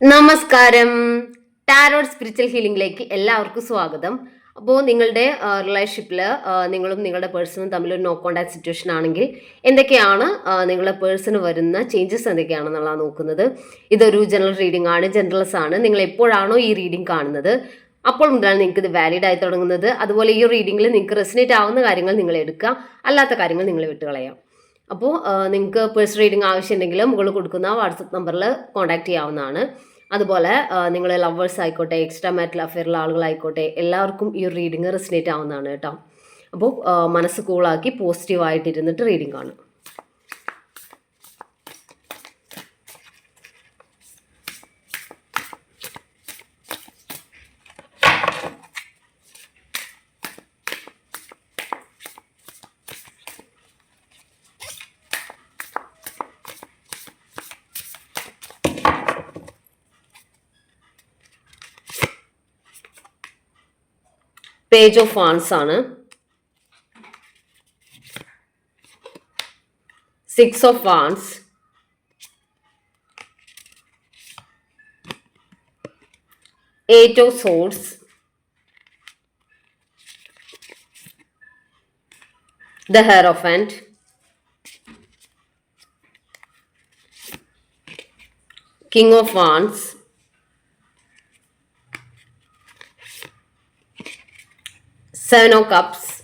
നമസ്കാരം. Tarot spiritual ഹീലിംഗിലേക്ക് എല്ലാവർക്കും സ്വാഗതം. അപ്പോൾ നിങ്ങളുടെ റിലേഷൻഷിപ്പിൽ നിങ്ങളും നിങ്ങളുടെ പേഴ്സണും തമ്മിൽ ഒരു നോ കോണ്ടാക്ട് സിറ്റുവേഷൻ ആണെങ്കിൽ എന്തൊക്കെയാണ് നിങ്ങളുടെ പേഴ്സണ് വരുന്ന ചേഞ്ചസ് എന്തൊക്കെയാണെന്നുള്ളതാണ് നോക്കുന്നത്. ഇതൊരു ജനറൽ റീഡിംഗ് ആണ് ജനറൽസ് ആണ്. നിങ്ങൾ എപ്പോഴാണോ ഈ റീഡിംഗ് കാണുന്നത് അപ്പോൾ മുതലാണ് നിങ്ങൾക്ക് ഇത് വാലിഡ് ആയി തുടങ്ങുന്നത്. അതുപോലെ ഈ റീഡിങ്ങിൽ നിങ്ങൾക്ക് റെസിനേറ്റ് ആവുന്ന കാര്യങ്ങൾ നിങ്ങൾ എടുക്കുക അല്ലാത്ത കാര്യങ്ങൾ നിങ്ങൾ വിട്ടുകളയാം. അപ്പോൾ നിങ്ങൾക്ക് പേഴ്സണൽ റീഡിംഗ് ആവശ്യമുണ്ടെങ്കിൽ മുകളിൽ കൊടുക്കുന്ന വാട്സപ്പ് നമ്പറിൽ കോൺടാക്ട് ചെയ്യാവുന്നതാണ്. അതുപോലെ നിങ്ങൾ ലവേഴ്സ് ആയിക്കോട്ടെ എക്സ്ട്രാ മാറ്റൽ അഫെയറിലെ ആളുകളായിക്കോട്ടെ എല്ലാവർക്കും ഈ ഒരു റീഡിങ് റെസിനേറ്റ് ആവുന്നതാണ് കേട്ടോ. അപ്പോൾ മനസ്സ് കൂളാക്കി പോസിറ്റീവായിട്ട് ഇരുന്നിട്ട് റീഡിങ് കാണും പേജ് ഓഫ് ഫാൻസ് ആണ്. Six of fans eight of swords the Hierophant, King of Wands, Seven of Cups,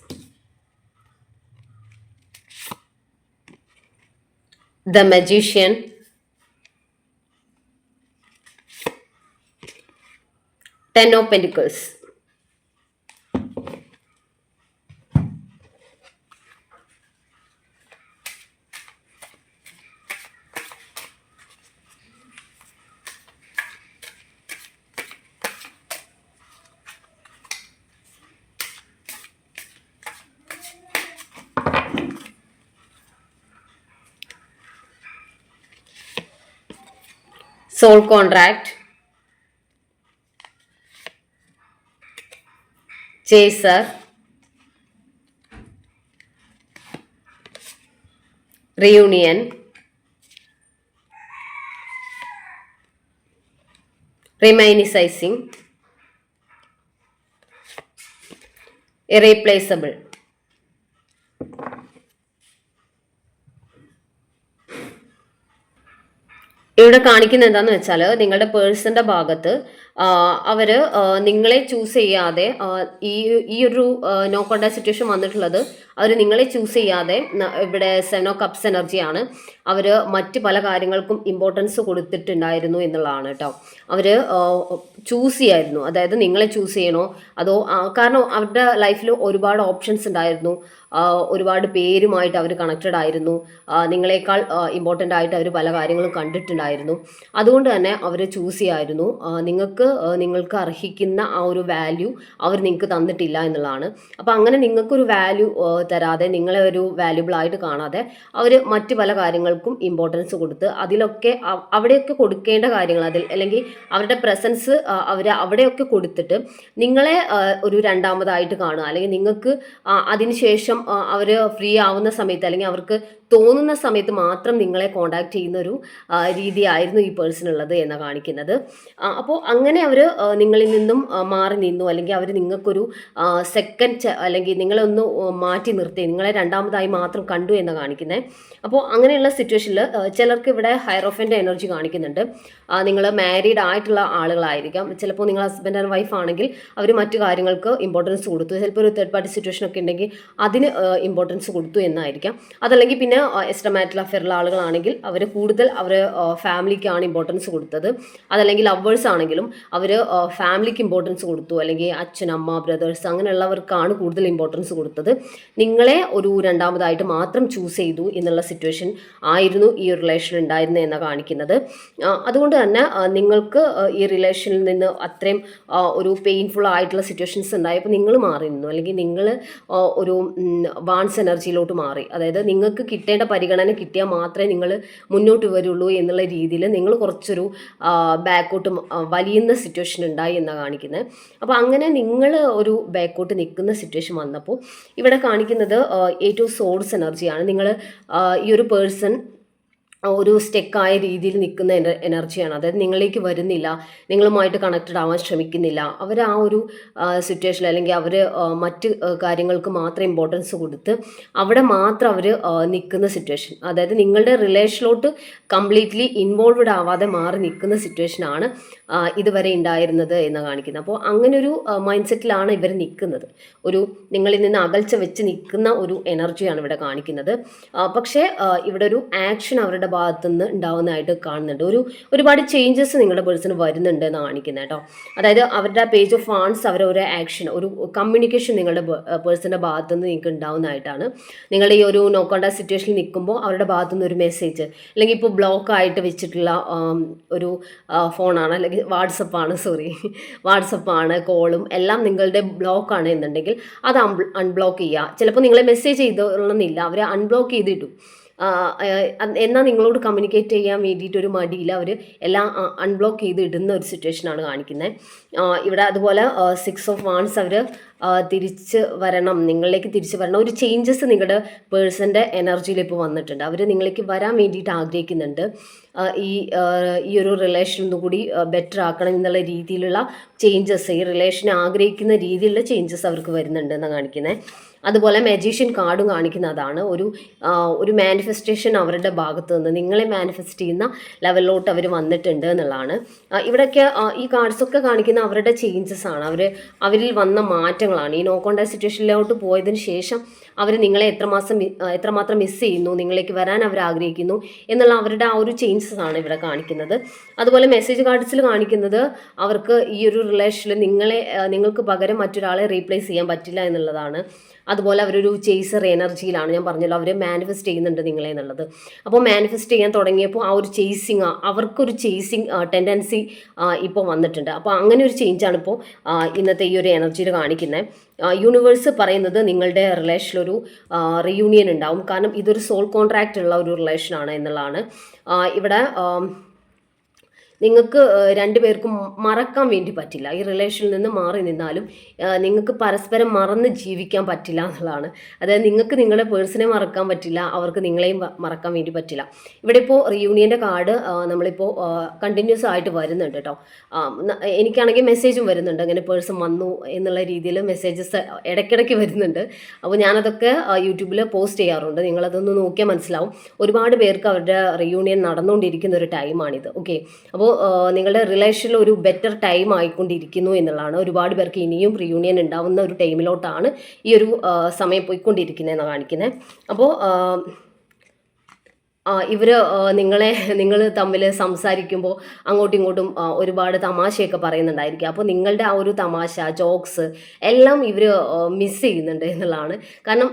the Magician, Ten of Pentacles. Soul contract, chaser, reunion, reminiscing, irreplaceable. ഇവിടെ കാണിക്കുന്നത് എന്താന്ന് വെച്ചാൽ നിങ്ങളുടെ പേഴ്സന്റെ ഭാഗത്ത് അവർ നിങ്ങളെ ചൂസ് ചെയ്യാതെ ഈ ഈ ഒരു നോ കോണ്ടാക്ട് സിറ്റുവേഷൻ വന്നിട്ടുള്ളത് അവർ നിങ്ങളെ ചൂസ് ചെയ്യാതെ ഇവിടെ സെനോ കപ്സ് എനർജിയാണ് അവർ മറ്റ് പല കാര്യങ്ങൾക്കും ഇമ്പോർട്ടൻസ് കൊടുത്തിട്ടുണ്ടായിരുന്നു എന്നുള്ളതാണ് കേട്ടോ അവർ ചൂസ് ചെയ്യായിരുന്നു. അതായത് നിങ്ങളെ ചൂസ് ചെയ്യണോ? അതോ കാരണം അവരുടെ ലൈഫിൽ ഒരുപാട് ഓപ്ഷൻസ് ഉണ്ടായിരുന്നു. ഒരുപാട് പേരുമായിട്ട് അവർ കണക്റ്റഡ് ആയിരുന്നു. നിങ്ങളെക്കാൾ ഇമ്പോർട്ടന്റ് ആയിട്ട് അവർ പല കാര്യങ്ങളും കണ്ടിട്ടുണ്ടായിരുന്നു. അതുകൊണ്ട് തന്നെ അവർ ചൂസ് ചെയ്യായിരുന്നു. ആ, നിങ്ങൾക്ക് നിങ്ങൾക്ക് അർഹിക്കുന്ന ആ ഒരു വാല്യൂ അവർ നിങ്ങൾക്ക് തന്നിട്ടില്ല എന്നുള്ളതാണ്. അപ്പോൾ അങ്ങനെ നിങ്ങൾക്കൊരു വാല്യൂ തരാതെ നിങ്ങളെ ഒരു വാല്യുബിൾ ആയിട്ട് കാണാതെ അവർ മറ്റു പല കാര്യങ്ങൾക്കും ഇമ്പോർട്ടൻസ് കൊടുത്ത് അതിലൊക്കെ അവിടെയൊക്കെ കൊടുക്കേണ്ട കാര്യങ്ങൾ അതിൽ അല്ലെങ്കിൽ അവരുടെ പ്രസൻസ് അവർ അവിടെയൊക്കെ കൊടുത്തിട്ട് നിങ്ങളെ ഒരു രണ്ടാമതായിട്ട് കാണുക. അല്ലെങ്കിൽ നിങ്ങൾക്ക് അതിനുശേഷം അവർ ഫ്രീ ആവുന്ന സമയത്ത് അല്ലെങ്കിൽ അവർക്ക് തോന്നുന്ന സമയത്ത് മാത്രം നിങ്ങളെ കോണ്ടാക്ട് ചെയ്യുന്ന ഒരു രീതിയായിരുന്നു ഈ പേഴ്സൺ ഉള്ളത് എന്ന് കാണിക്കുന്നത്. അപ്പോൾ അങ്ങനെ അവർ നിങ്ങളിൽ നിന്നും മാറി നിന്നു. അല്ലെങ്കിൽ അവർ നിങ്ങൾക്കൊരു സെക്കൻഡ് അല്ലെങ്കിൽ നിങ്ങളെ ഒന്ന് മാറ്റി നിർത്തി. നിങ്ങളെ രണ്ടാമതായി മാത്രം കണ്ടു എന്ന് കാണിക്കുന്നത് അപ്പോൾ അങ്ങനെയുള്ള സിറ്റുവേഷനിൽ ചിലർക്ക് ഇവിടെ ഹൈറോഫന്റെ എനർജി കാണിക്കുന്നുണ്ട്. നിങ്ങൾ മാരീഡ് ആയിട്ടുള്ള ആളുകളായിരിക്കാം. ചിലപ്പോൾ നിങ്ങൾ ഹസ്ബൻഡ് ആൻഡ് വൈഫ് ആണെങ്കിൽ അവർ മറ്റു കാര്യങ്ങൾക്ക് ഇമ്പോർട്ടൻസ് കൊടുത്തു. ചിലപ്പോൾ ഒരു തേർഡ് പാർട്ടി സിറ്റുവേഷൻ ഒക്കെ ഉണ്ടെങ്കിൽ അതിന് ഇമ്പോർട്ടൻസ് കൊടുത്തു എന്നായിരിക്കാം. അതല്ലെങ്കിൽ പിന്നെ എക്സ്ട്രാ അഫെയറുള്ള ആളുകളാണെങ്കിൽ അവർ കൂടുതൽ അവർ ഫാമിലിക്കാണ് ഇമ്പോർട്ടൻസ് കൊടുത്തത്. അതല്ലെങ്കിൽ ലവേഴ്സ് ആണെങ്കിലും അവർ ഫാമിലിക്ക് ഇമ്പോർട്ടൻസ് കൊടുത്തു. അല്ലെങ്കിൽ അച്ഛൻ അമ്മ ബ്രദേഴ്സ് അങ്ങനെയുള്ളവർക്കാണ് കൂടുതൽ ഇമ്പോർട്ടൻസ് കൊടുത്തത്. നിങ്ങളെ ഒരു രണ്ടാമതായിട്ട് മാത്രം ചൂസ് ചെയ്തു എന്നുള്ള സിറ്റുവേഷൻ ആയിരുന്നു ഈ റിലേഷൻ ഉണ്ടായിരുന്നത് എന്നാണ് കാണിക്കുന്നത്. അതുകൊണ്ട് തന്നെ നിങ്ങൾക്ക് ഈ റിലേഷനിൽ നിന്ന് അത്രയും ഒരു പെയിൻഫുൾ ആയിട്ടുള്ള സിറ്റുവേഷൻസ് ഉണ്ടായപ്പോൾ നിങ്ങൾ മാറി നിന്നു അല്ലെങ്കിൽ നിങ്ങൾ ഒരു വാൺസ് എനർജിയിലോട്ട് മാറി. അതായത് നിങ്ങൾക്ക് കിട്ടേണ്ട പരിഗണന കിട്ടിയാൽ മാത്രമേ നിങ്ങൾ മുന്നോട്ട് വരുള്ളൂ എന്നുള്ള രീതിയിൽ നിങ്ങൾ കുറച്ചൊരു ബാക്കോട്ട് വലിയുന്ന സിറ്റുവേഷൻ ഉണ്ടായി എന്നാണ് കാണിക്കുന്നത്. അപ്പോൾ അങ്ങനെ നിങ്ങൾ ഒരു ബാക്കോട്ട് നിൽക്കുന്ന സിറ്റുവേഷൻ വന്നപ്പോൾ ഇവിടെ കാണിക്കുന്നത് ഏറ്റവും സോഴ്സ് എനർജിയാണ് നിങ്ങൾ ഈ ഒരു പേഴ്സൺ ഒരു സ്റ്റെക്കായ രീതിയിൽ നിൽക്കുന്ന എന- എനർജിയാണ്. അതായത് നിങ്ങളിലേക്ക് വരുന്നില്ല നിങ്ങളുമായിട്ട് കണക്റ്റഡ് ആവാൻ ശ്രമിക്കുന്നില്ല. അവർ ആ ഒരു സിറ്റുവേഷൻ അല്ലെങ്കിൽ അവർ മറ്റ് കാര്യങ്ങൾക്ക് മാത്രം ഇമ്പോർട്ടൻസ് കൊടുത്ത് അവിടെ മാത്രം അവർ നിൽക്കുന്ന സിറ്റുവേഷൻ അതായത് നിങ്ങളുടെ റിലേഷനിലോട്ട് കംപ്ലീറ്റ്ലി ഇൻവോൾവ്ഡ് ആവാതെ മാറി നിൽക്കുന്ന സിറ്റുവേഷനാണ് ഇതുവരെ ഉണ്ടായിരുന്നത് എന്ന് കാണിക്കുന്നത്. അപ്പോൾ അങ്ങനെ ഒരു മൈൻഡ് സെറ്റിലാണ് ഇവർ നിൽക്കുന്നത്. ഒരു നിങ്ങളിൽ നിന്ന് അകൽച്ച വെച്ച് നിൽക്കുന്ന ഒരു എനർജിയാണ് ഇവിടെ കാണിക്കുന്നത്. പക്ഷേ ഇവിടെ ഒരു ആക്ഷൻ അവരുടെ ഭാഗത്തു നിന്ന് ഉണ്ടാവുന്നതായിട്ട് കാണുന്നുണ്ട്. ഒരു ഒരുപാട് ചേഞ്ചസ് നിങ്ങളുടെ പേഴ്സൺ വരുന്നുണ്ട് എന്ന് കാണിക്കുന്നത് കേട്ടോ. അതായത് അവരുടെ പേജ് ഓഫ് ഫാൺസ് അവരുടെ ഒരു ആക്ഷൻ ഒരു കമ്മ്യൂണിക്കേഷൻ നിങ്ങളുടെ പേഴ്സണിന്റെ ഭാഗത്തു നിന്ന് നിങ്ങൾക്ക് ഉണ്ടാവുന്നതായിട്ടാണ്. നിങ്ങളുടെ ഈ ഒരു നോക്കേണ്ട സിറ്റുവേഷനിൽ നിൽക്കുമ്പോൾ അവരുടെ ഭാഗത്തു നിന്ന് ഒരു മെസ്സേജ് അല്ലെങ്കിൽ ഇപ്പോൾ ബ്ലോക്ക് ആയിട്ട് വെച്ചിട്ടുള്ള ഒരു ഫോണാണ് അല്ലെങ്കിൽ വാട്സപ്പാണ് സോറി വാട്സപ്പാണ് കോളും എല്ലാം നിങ്ങളുടെ ബ്ലോക്കാണ് എന്നുണ്ടെങ്കിൽ അത് അൺബ്ലോക്ക് ചെയ്യുക. ചിലപ്പോൾ നിങ്ങളെ മെസ്സേജ് ചെയ്തോളണമെന്നില്ല. അവരെ അൺബ്ലോക്ക് ചെയ്തിടും. ആ, ആ, എന്നാൽ നിങ്ങളോട് കമ്മ്യൂണിക്കേറ്റ് ചെയ്യാൻ വേണ്ടിയിട്ട് ഒരു മടിയില്ല അവർ എല്ലാം അൺബ്ലോക്ക് ചെയ്ത് ഇടുന്ന ഒരു സിറ്റുവേഷനാണ് കാണിക്കുന്നത് ഇവിടെ അതുപോലെ സിക്സ് ഓഫ് വാൺസ് അവർ തിരിച്ച് വരണം നിങ്ങളിലേക്ക് തിരിച്ച് വരണം. ഒരു ചേഞ്ചസ് നിങ്ങളുടെ പേഴ്സന്റെ എനർജിയിൽ ഇപ്പോൾ വന്നിട്ടുണ്ട്. അവർ നിങ്ങളിലേക്ക് വരാൻ വേണ്ടിയിട്ട് ആഗ്രഹിക്കുന്നുണ്ട്. ഈ ഈ ഒരു റിലേഷൻ ഒന്നും കൂടി ബെറ്റർ ആക്കണം എന്നുള്ള രീതിയിലുള്ള ചേഞ്ചസ് ഈ റിലേഷൻ ആഗ്രഹിക്കുന്ന രീതിയിലുള്ള ചേഞ്ചസ് അവർക്ക് വരുന്നുണ്ട് എന്നാണ് കാണിക്കുന്നത് അതുപോലെ മജീഷ്യൻ കാർഡും കാണിക്കുന്നതാണ്. ഒരു ഒരു മാനിഫെസ്റ്റേഷൻ അവരുടെ ഭാഗത്ത് നിന്ന് നിങ്ങളെ മാനിഫെസ്റ്റ് ചെയ്യുന്ന ലെവലിലോട്ട് അവർ വന്നിട്ടുണ്ട് എന്നുള്ളതാണ്. ഇവിടെയൊക്കെ ഈ കാർഡ്സൊക്കെ കാണിക്കുന്ന അവരുടെ ചേഞ്ചസ് ആണ്. അവർ അവരിൽ വന്ന മാറ്റങ്ങളാണ്. ഈ നോ കോണ്ടാക്ട് സിറ്റുവേഷനിലോട്ട് പോയതിന് ശേഷം അവർ നിങ്ങളെ എത്രമാസം എത്രമാത്രം മിസ് ചെയ്യുന്നു നിങ്ങളിലേക്ക് വരാൻ അവർ ആഗ്രഹിക്കുന്നു എന്നുള്ള അവരുടെ ആ ഒരു ചേഞ്ചസ് ആണ് ഇവിടെ കാണിക്കുന്നത്. അതുപോലെ മെസ്സേജ് കാർഡ്സിൽ കാണിക്കുന്നത് അവർക്ക് ഈ ഒരു റിലേഷനിൽ നിങ്ങളെ നിങ്ങൾക്ക് പകരം മറ്റൊരാളെ റീപ്ലേസ് ചെയ്യാൻ പറ്റില്ല എന്നുള്ളതാണ്. അതുപോലെ അവരൊരു ചേസർ എനർജിയിലാണ് ഞാൻ പറഞ്ഞല്ലോ അവർ മാനിഫെസ്റ്റ് ചെയ്യുന്നുണ്ട് നിങ്ങളെ എന്നുള്ളത്. അപ്പോൾ മാനിഫെസ്റ്റ് ചെയ്യാൻ തുടങ്ങിയപ്പോൾ ആ ഒരു ചേസിങ് അവർക്കൊരു ചേസിങ് ടെൻഡൻസി ഇപ്പോൾ വന്നിട്ടുണ്ട്. അപ്പോൾ അങ്ങനെ ഒരു ചേഞ്ചാണ് ഇപ്പോൾ ഇന്നത്തെ ഈ ഒരു എനർജിയിൽ കാണിക്കുന്നത് യൂണിവേഴ്സ് പറയുന്നത് നിങ്ങളുടെ റിലേഷനിലൊരു റിയൂണിയൻ ഉണ്ടാവും. കാരണം ഇതൊരു സോൾ കോൺട്രാക്റ്റ് ഉള്ള ഒരു റിലേഷനാണ് എന്നുള്ളതാണ്. ഇവിടെ നിങ്ങൾക്ക് രണ്ടുപേർക്കും മറക്കാൻ വേണ്ടി പറ്റില്ല. ഈ റിലേഷനിൽ നിന്ന് മാറി നിന്നാലും നിങ്ങൾക്ക് പരസ്പരം മറന്ന് ജീവിക്കാൻ പറ്റില്ല എന്നുള്ളതാണ്. അതായത് നിങ്ങൾക്ക് നിങ്ങളുടെ പേഴ്സണെ മറക്കാൻ പറ്റില്ല അവർക്ക് നിങ്ങളെയും മറക്കാൻ വേണ്ടി പറ്റില്ല. ഇവിടെ ഇപ്പോൾ റിയൂണിയന്റെ കാർഡ് നമ്മളിപ്പോൾ കണ്ടിന്യൂസ് ആയിട്ട് വരുന്നുണ്ട് കേട്ടോ എനിക്കാണെങ്കിൽ മെസ്സേജും വരുന്നുണ്ട്. അങ്ങനെ പേഴ്സൺ വന്നു എന്നുള്ള രീതിയിൽ മെസ്സേജസ് ഇടയ്ക്കിടയ്ക്ക് വരുന്നുണ്ട്. അപ്പോൾ ഞാനതൊക്കെ യൂട്യൂബിൽ പോസ്റ്റ് ചെയ്യാറുണ്ട്. നിങ്ങളതൊന്ന് നോക്കിയാൽ മനസ്സിലാവും. ഒരുപാട് പേർക്ക് അവരുടെ റിയൂണിയൻ നടന്നുകൊണ്ടിരിക്കുന്ന ഒരു ടൈമാണിത് ഓക്കെ അപ്പോൾ നിങ്ങളുടെ റിലേഷനിൽ ഒരു ബെറ്റർ ടൈം ആയിക്കൊണ്ടിരിക്കുന്നു എന്നുള്ളതാണ്. ഒരുപാട് പേർക്ക് ഇനിയും റിയൂണിയൻ ഉണ്ടാവുന്ന ഒരു ടൈമിലോട്ടാണ് ഈ ഒരു സമയം പോയിക്കൊണ്ടിരിക്കുന്നതെന്ന് കാണിക്കുന്നത് അപ്പോൾ ഇവർ നിങ്ങളെ നിങ്ങൾ തമ്മിൽ സംസാരിക്കുമ്പോൾ അങ്ങോട്ടും ഇങ്ങോട്ടും ഒരുപാട് തമാശയൊക്കെ പറയുന്നുണ്ടായിരിക്കും. അപ്പോൾ നിങ്ങളുടെ ആ ഒരു തമാശ ജോക്സ് എല്ലാം ഇവർ മിസ് ചെയ്യുന്നുണ്ട് എന്നുള്ളതാണ്. കാരണം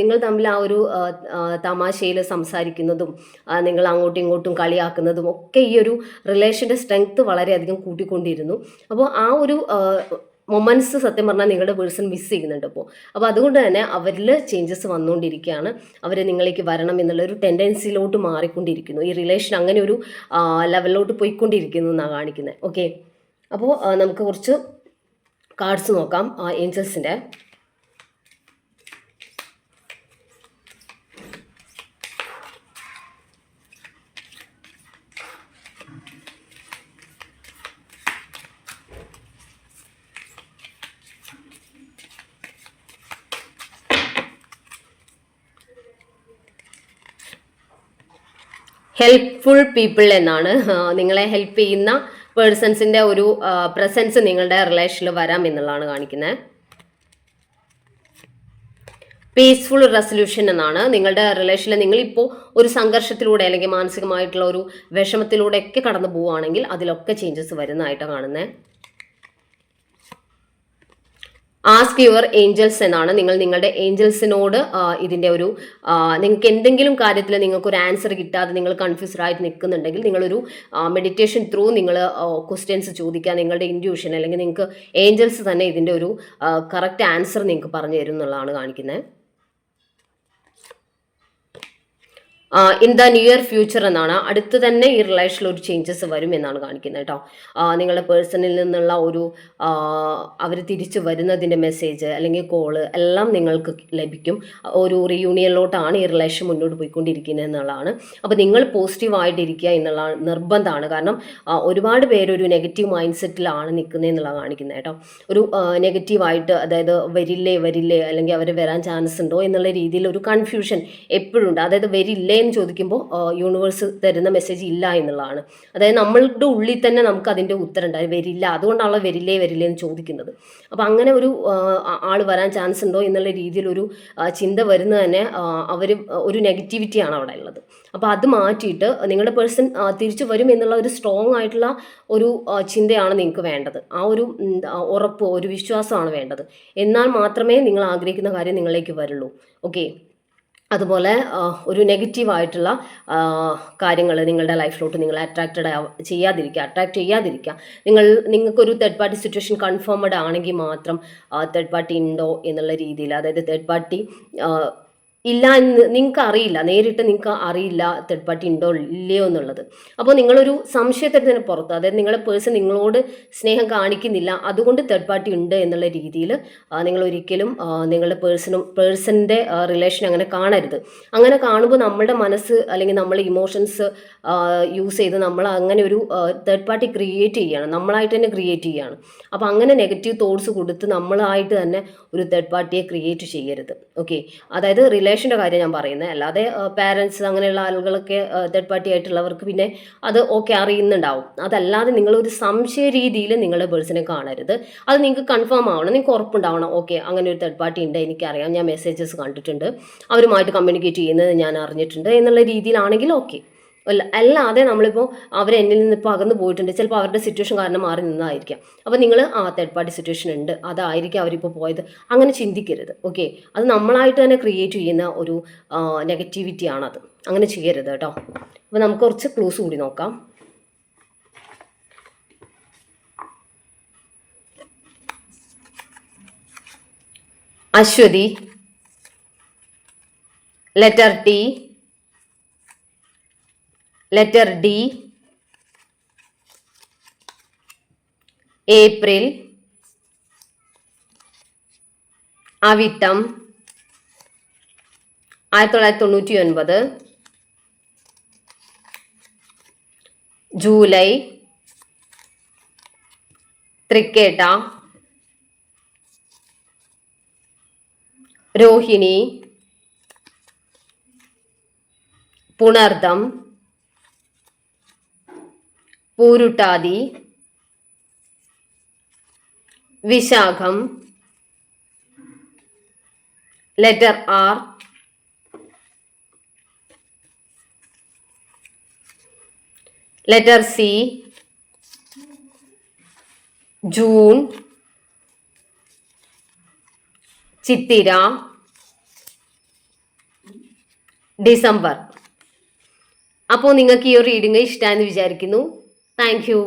നിങ്ങൾ തമ്മിൽ ആ ഒരു തമാശയിൽ സംസാരിക്കുന്നതും നിങ്ങൾ അങ്ങോട്ടും ഇങ്ങോട്ടും കളിയാക്കുന്നതും ഒക്കെ ഈ ഒരു റിലേഷന്റെ സ്ട്രെങ്ത് വളരെയധികം കൂട്ടിക്കൊണ്ടിരുന്നു. അപ്പോൾ ആ ഒരു മൊമെന്റ്സ് സത്യം പറഞ്ഞാൽ നിങ്ങളുടെ പേഴ്സൺ മിസ് ചെയ്യുന്നുണ്ട് ഇപ്പോൾ അപ്പോൾ അതുകൊണ്ട് തന്നെ അവരിൽ ചേഞ്ചസ് വന്നുകൊണ്ടിരിക്കുകയാണ് അവർ നിങ്ങളേക്ക് വരണം എന്നുള്ള ഒരു ടെൻഡൻസിയിലോട്ട് മാറിക്കൊണ്ടിരിക്കുന്നു. ഈ റിലേഷൻ അങ്ങനെ ഒരു ലെവലിലോട്ട് പോയിക്കൊണ്ടിരിക്കുന്നു എന്നാണ് കാണിക്കുന്നത് ഓക്കെ അപ്പോൾ നമുക്ക് കുറച്ച് കാർഡ്സ് നോക്കാം. ഏഞ്ചൽസിന്റെ ഹെൽപ്ഫുൾ പീപ്പിൾ എന്നാണ്. നിങ്ങളെ ഹെൽപ്പ് ചെയ്യുന്ന പേഴ്സൺസിന്റെ ഒരു പ്രസൻസ് നിങ്ങളുടെ റിലേഷനിൽ വരാം എന്നുള്ളതാണ് കാണിക്കുന്നത് പീസ്ഫുൾ റെസൊല്യൂഷൻ എന്നാണ്. നിങ്ങളുടെ റിലേഷനിൽ നിങ്ങളിപ്പോൾ ഒരു സംഘർഷത്തിലൂടെ അല്ലെങ്കിൽ മാനസികമായിട്ടുള്ള ഒരു വിഷമത്തിലൂടെ ഒക്കെ കടന്നു പോവുകയാണെങ്കിൽ അതിലൊക്കെ ചേഞ്ചസ് വരുന്നതായിട്ടാണ് കാണുന്നത് ആസ്ക് യുവർ ഏഞ്ചൽസ് എന്നാണ്. നിങ്ങൾ നിങ്ങളുടെ ഏഞ്ചൽസിനോട് ഇതിന്റെ ഒരു നിങ്ങൾക്ക് എന്തെങ്കിലും കാര്യത്തിൽ നിങ്ങൾക്ക് ഒരു ആൻസർ കിട്ടാതെ നിങ്ങൾ കൺഫ്യൂസ്ഡ് ആയിട്ട് നിൽക്കുന്നുണ്ടെങ്കിൽ നിങ്ങളൊരു മെഡിറ്റേഷൻ ത്രൂ നിങ്ങൾ ക്വസ്റ്റ്യൻസ് ചോദിക്കുക നിങ്ങളുടെ ഇൻഡ്യൂഷൻ അല്ലെങ്കിൽ നിങ്ങൾക്ക് ഏഞ്ചൽസ് തന്നെ ഇതിന്റെ ഒരു കറക്റ്റ് ആൻസർ നിങ്ങൾക്ക് പറഞ്ഞു തരും എന്നുള്ളതാണ് കാണിക്കുന്നത്. ഇൻ ദ നിയർ ഫ്യൂച്ചർ എന്നാണ്. അടുത്ത് തന്നെ ഈ റിലേഷനിൽ ഒരു ചേഞ്ചസ് വരും എന്നാണ് കാണിക്കുന്നത് കേട്ടോ. നിങ്ങളുടെ പേഴ്സണിൽ നിന്നുള്ള ഒരു അവർ തിരിച്ചു വരുന്നതിന്റെ മെസ്സേജ് അല്ലെങ്കിൽ കോൾ എല്ലാം നിങ്ങൾക്ക് ലഭിക്കും. ഒരു റിയൂണിയനിലോട്ടാണ് ഈ റിലേഷൻ മുന്നോട്ട് പോയിക്കൊണ്ടിരിക്കുന്നത് എന്നുള്ളതാണ്. അപ്പോൾ നിങ്ങൾ പോസിറ്റീവായിട്ടിരിക്കുക എന്നുള്ള നിർബന്ധമാണ്. കാരണം ഒരുപാട് പേര് ഒരു നെഗറ്റീവ് മൈൻഡ് സെറ്റിലാണ് നിൽക്കുന്നത് എന്നുള്ളത് കാണിക്കുന്നത് കേട്ടോ. ഒരു നെഗറ്റീവായിട്ട് അതായത് വരില്ലേ വരില്ലേ അല്ലെങ്കിൽ അവർ വരാൻ ചാൻസ് ഉണ്ടോ എന്നുള്ള രീതിയിൽ ഒരു കൺഫ്യൂഷൻ എപ്പോഴും ഉണ്ട്. അതായത് വരില്ലേ എന്ന് ചോദിക്കുമ്പോൾ യൂണിവേഴ്സ് തരുന്ന മെസ്സേജ് ഇല്ല എന്നുള്ളതാണ്. അതായത് നമ്മളുടെ ഉള്ളിൽ തന്നെ നമുക്ക് അതിന്റെ ഉത്തരം ഉണ്ടായി വരില്ല. അതുകൊണ്ടാണല്ലോ വരില്ലേ വരില്ലേ എന്ന് ചോദിക്കുന്നത്. അപ്പോൾ അങ്ങനെ ഒരു ആൾ വരാൻ ചാൻസ് ഉണ്ടോ എന്നുള്ള രീതിയിലൊരു ചിന്ത വരുന്നത് തന്നെ അവർ ഒരു നെഗറ്റിവിറ്റിയാണ് അവിടെ ഉള്ളത്. അപ്പോൾ അത് മാറ്റിയിട്ട് നിങ്ങളുടെ പേഴ്സൺ തിരിച്ചു വരും എന്നുള്ള ഒരു സ്ട്രോങ് ആയിട്ടുള്ള ഒരു ചിന്തയാണ് നിങ്ങൾക്ക് വേണ്ടത്. ആ ഒരു ഉറപ്പ് ഒരു വിശ്വാസമാണ് വേണ്ടത്. എന്നാൽ മാത്രമേ നിങ്ങൾ ആഗ്രഹിക്കുന്ന കാര്യം നിങ്ങളിലേക്ക് വരുള്ളൂ. ഓക്കെ അതുപോലെ ഒരു നെഗറ്റീവായിട്ടുള്ള കാര്യങ്ങൾ നിങ്ങളുടെ ലൈഫിലോട്ട് നിങ്ങൾ അട്രാക്റ്റഡ് ചെയ്യാതിരിക്കുക അട്രാക്ട് ചെയ്യാതിരിക്കുക. നിങ്ങൾ നിങ്ങൾക്കൊരു തേർഡ് പാർട്ടി സിറ്റുവേഷൻ കൺഫേംഡ് ആണെങ്കിൽ മാത്രം തേർഡ് പാർട്ടി ഉണ്ടോ എന്നുള്ള രീതിയിൽ അതായത് തേർഡ് പാർട്ടി ഇല്ല എന്ന് നിങ്ങൾക്ക് അറിയില്ല നേരിട്ട് നിങ്ങൾക്ക് അറിയില്ല തേർഡ് പാർട്ടി ഉണ്ടോ ഇല്ലയോ എന്നുള്ളത്. അപ്പോൾ നിങ്ങളൊരു സംശയത്തിന് തന്നെ പുറത്ത് അതായത് നിങ്ങളുടെ പേഴ്സൺ നിങ്ങളോട് സ്നേഹം കാണിക്കുന്നില്ല അതുകൊണ്ട് തേർഡ് പാർട്ടി ഉണ്ട് എന്നുള്ള രീതിയിൽ നിങ്ങൾ ഒരിക്കലും നിങ്ങളുടെ പേഴ്സണും പേഴ്സണിന്റെ റിലേഷൻ അങ്ങനെ കാണരുത്. അങ്ങനെ കാണുമ്പോൾ നമ്മളുടെ മനസ്സ് അല്ലെങ്കിൽ നമ്മളെ ഇമോഷൻസ് യൂസ് ചെയ്ത് നമ്മൾ അങ്ങനെ ഒരു തേർഡ് പാർട്ടി ക്രിയേറ്റ് ചെയ്യുകയാണ് നമ്മളായിട്ട് തന്നെ ക്രിയേറ്റ് ചെയ്യുകയാണ് അപ്പോൾ അങ്ങനെ നെഗറ്റീവ് തോട്ട്സ് കൊടുത്ത് നമ്മളായിട്ട് തന്നെ ഒരു തേർഡ് പാർട്ടിയെ ക്രിയേറ്റ് ചെയ്യരുത്. ഓക്കെ അതായത് റിലേഷന്റെ കാര്യം ഞാൻ പറയുന്നത് അല്ലാതെ പാരൻസ് അങ്ങനെയുള്ള ആളുകളൊക്കെ തേർഡ് പാർട്ടി ആയിട്ടുള്ളവർക്ക് പിന്നെ അത് ഓക്കെ അറിയുന്നുണ്ടാവും. അതല്ലാതെ നിങ്ങളൊരു സംശയ രീതിയിൽ നിങ്ങളുടെ പേഴ്സണെ കാണരുത്. അത് നിങ്ങൾക്ക് കൺഫേം ആവണം. നിങ്ങൾക്ക് ഉറപ്പുണ്ടാവണം. ഓക്കെ അങ്ങനെ ഒരു തേർഡ് പാർട്ടി ഉണ്ട് എനിക്കറിയാം. ഞാൻ മെസ്സേജസ് കണ്ടിട്ടുണ്ട്. അവരുമായിട്ട് കമ്മ്യൂണിക്കേറ്റ് ചെയ്യുന്നത് ഞാൻ അറിഞ്ഞിട്ടുണ്ട് എന്നുള്ള രീതിയിലാണെങ്കിൽ ഓക്കെ അല്ലാതെ നമ്മളിപ്പോൾ എന്നിൽ നിന്ന് ഇപ്പോൾ അകന്ന് പോയിട്ടുണ്ട്. ചിലപ്പോൾ അവരുടെ സിറ്റുവേഷൻ കാരണം മാറി നിന്നതായിരിക്കാം. അപ്പോൾ നിങ്ങൾ ആ തേർഡ് പാർട്ടി സിറ്റുവേഷൻ ഉണ്ട്. അതായിരിക്കും അവരിപ്പോൾ പോയത്. അങ്ങനെ ചിന്തിക്കരുത് ഓക്കെ അത് നമ്മളായിട്ട് തന്നെ ക്രിയേറ്റ് ചെയ്യുന്ന ഒരു നെഗറ്റിവിറ്റി ആണത്. അങ്ങനെ ചെയ്യരുത് കേട്ടോ. അപ്പോൾ നമുക്ക് കുറച്ച് ക്ലൂസ് കൂടി നോക്കാം. Ashwathi letter T letter D April Avittam. ആയിരത്തി തൊള്ളായിരത്തി തൊണ്ണൂറ്റി July. Thrikketta. Rohini. Punartham. Pooruruttathi Vishakham letter R letter C June Chithira December. അപ്പോൾ നിങ്ങൾക്ക് ഈ ഒരു റീഡിംഗ് ഇഷ്ടമായെന്ന് വിചാരിക്കുന്നു. Thank you